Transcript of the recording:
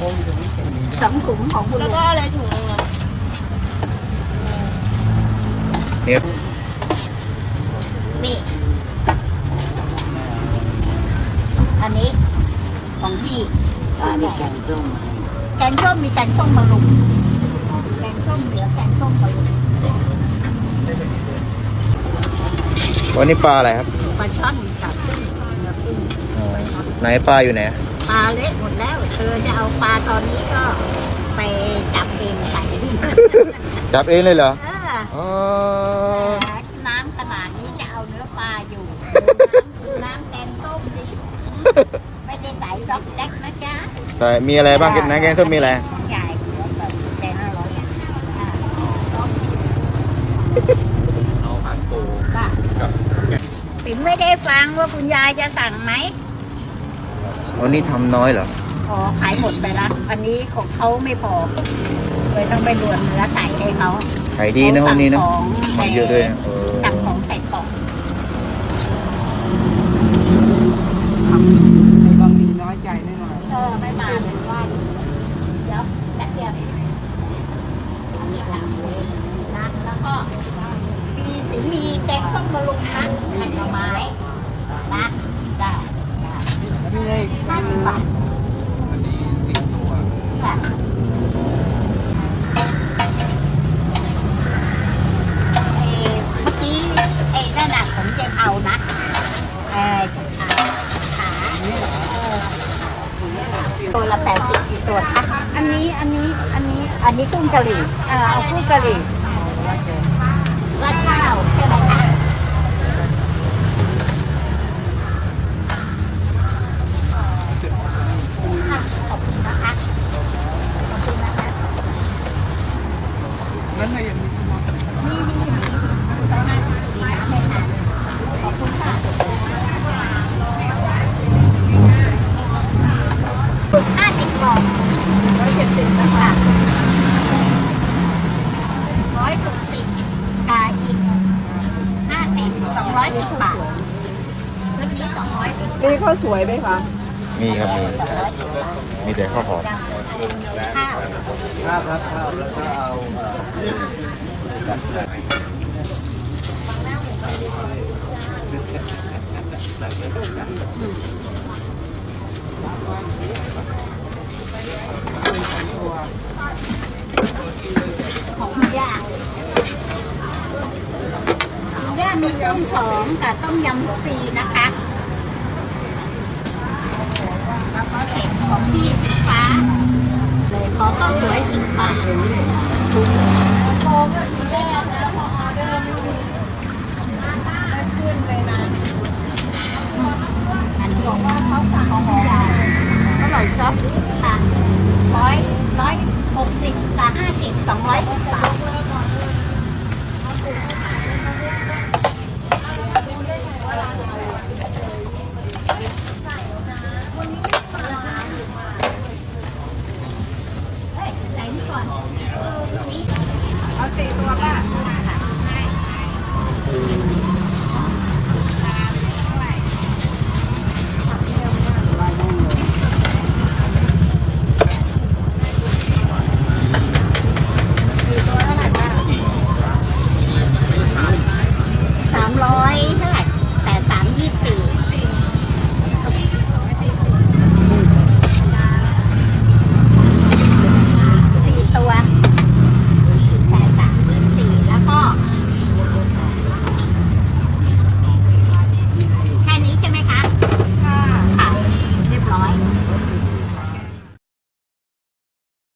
ถุงของคุณแล้วก็อะไรถุงนึงอะเนี่ยนี่ อันนี้ ของพี่อ่ามีแกงส้มให้แกงส้มมีแกงส้มมะลุมแกงส้มเหลือแกงส้มมะลุมวันนี้ปลาอะไรครับปลาช่อนกับกุ้งเนื้อกุ้งอ๋อไหนปลาอยู่ไหน ปลาเละหมดแล้ว เธอจะเอาปลาตอนนี้ก็ไปจับเองใส่จับเองเลยเหรอเอออ๋อน้ำขนาดนี้จะเอาเนื้อปลาอยู่ น้ำแกงส้มดิไม่ได้ใส่ด็อกแดกนะจ๊ะแต่มีอะไรบ้างกินนะแกงส้มมีอะไรใหญ่เหลือแบบแกงห้าร้อยอะอ่าเอาหางปูค่ะกับติ๋มไม่ได้ฟังว่าคุณยายจะสั่งไหม วันนี้ทำน้อยเหรออ๋อขายหมดไปละวันนี้ของเขาไม่พอเลยต้องไปรวนเนื้อใส่ให้เขาขายดีนะวันนี้นะเขาสั่งของมันเยอะด้วยนะเออสั่งของใส่กล่องไอ้บางทีน้อยใจนิดหน่อยเออไม่มาเลยว่าเดี๋ยวแป๊บเดียวอันนี้สั่งเลยนะแล้วก็มีสิมีแกงส้มมะลุมนะแผ่นหน่อไม้นะได้ได้ แล้วมีอะไรอีกห้าสิบบาทอันนี้สี่ตัวค่ะเอ่อเมื่อกี้ไอ้นั่นน่ะผมจะเอานะเออขาขาเออตัวละแปดสิบกี่ตัวคะอันนี้อันนี้อันนี้อันนี้กุ้งกะหรี่เออเอากุ้งกะหรี่ราดข้าวใช่ไหมคะค่ะขอบคุณนะคะขอบคุณนะคะ นั้นไม่ยังมีนี่นี่นี่ไปมาดีนะแม่ค่ะขอบคุณค่ะห้าสิบกล่องร้อยเจ็ดสิบนะคะร้อยหกสิบกาอีกห้าสิบสองร้อยสิบบาทชุดนี้สองร้อยสิบนี่ข้าวสวยไหมคะ มีครับมีสองร้อยสิบบาทมีแต่ข้าวหอมข้าวข้าวครับข้าวแล้วก็เอาของย่าย่ามีต้มสองกับต้มยำฟรีนะคะ แล้วก็เศษของพี่สิฟ้าขอข้าวสวยสิบบาทโอ้ก็สีแดงนะพอออเดอขึ้นเลนะอันนี้บอกว่าเขาสั่งของหอเท่าไหร่ครับค่ะร้อยร้อยหกสิบกับห้าสิบสองร้อยสิบบาท